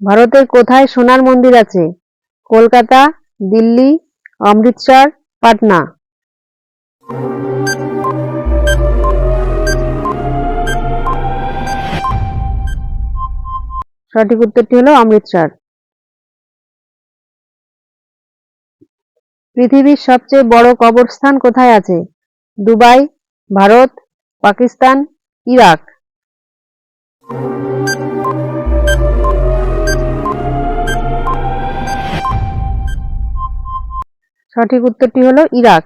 ভারতের কোথায় সোনার মন্দির আছে? কলকাতা, দিল্লি, অমৃতসর, পাটনা। সঠিক উত্তরটি হলো অমৃতসর। পৃথিবীর সবচেয়ে বড় কবরস্থান কোথায় আছে? Dubai, Bharat, Pakistan, Iraq. সঠিক উত্তরটি হলো ইরাক।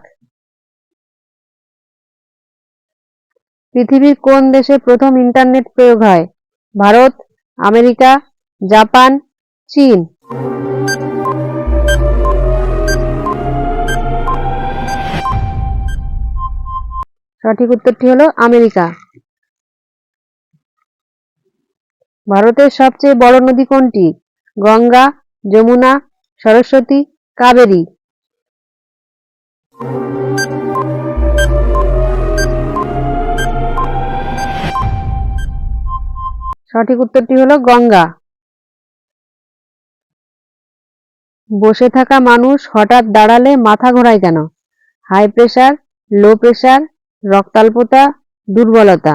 পৃথিবীর কোন দেশে প্রথম ইন্টারনেট প্রয়োগ হয়? ভারত, আমেরিকা, জাপান, চীন। সঠিক উত্তরটি হলো আমেরিকা। ভারতের সবচেয়ে বড় নদী কোনটি? গঙ্গা, যমুনা, সরস্বতী, কাবেরী। সঠিক উত্তরটি হলো গঙ্গা। বসে থাকা মানুষ হঠাৎ দাঁড়ালে মাথা ঘোরায় কেন? হাই প্রেসার লো প্রেশার রক্তাল্পতা, দুর্বলতা।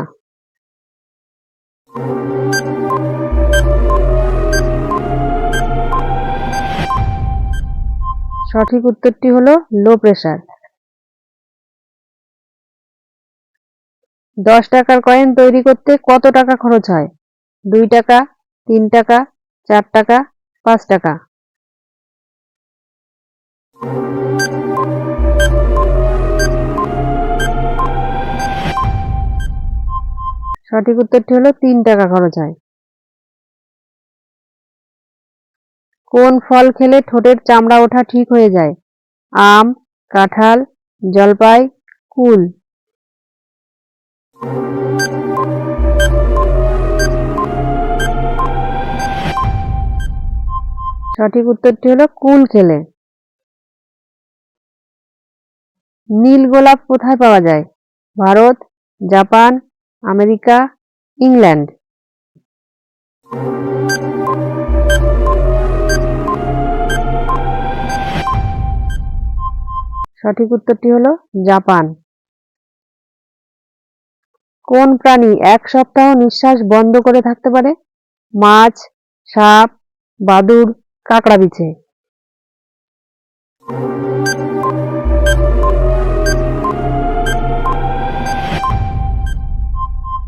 সঠিক উত্তরটি হলো লো প্রেশার দশ টাকার কয়েন তৈরি করতে কত টাকা খরচ হয়? দুই টাকা, তিন টাকা, চার টাকা, পাঁচ টাকা। সঠিক উত্তরটি হলো তিন টাকা খরচ হয়। কোন ফল খেলে ঠোঁটের চামড়া ওঠা ঠিক হয়ে যায়? আম, কাঁঠাল, জলপাই, কুল। সঠিক উত্তরটি হলো কুল খেলে। নীল গোলাপ কোথায় পাওয়া যায়? Bharat, Japan, America, England. সঠিক উত্তরটি হলো জাপান। কোন প্রাণী এক সপ্তাহ নিঃশ্বাস বন্ধ করে থাকতে পারে? মাছ, সাপ, বাদুড়, কাঁকড়া বিছে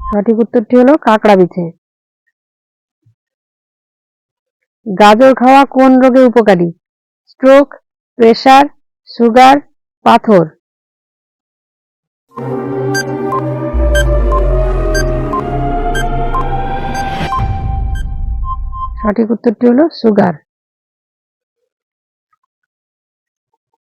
সঠিক উত্তরটি হলো কাঁকড়া বিছে গাজর খাওয়া কোন রোগে উপকারী? স্ট্রোক, প্রেসার, সুগার পাথর। সঠিক উত্তরটি হলো সুগার।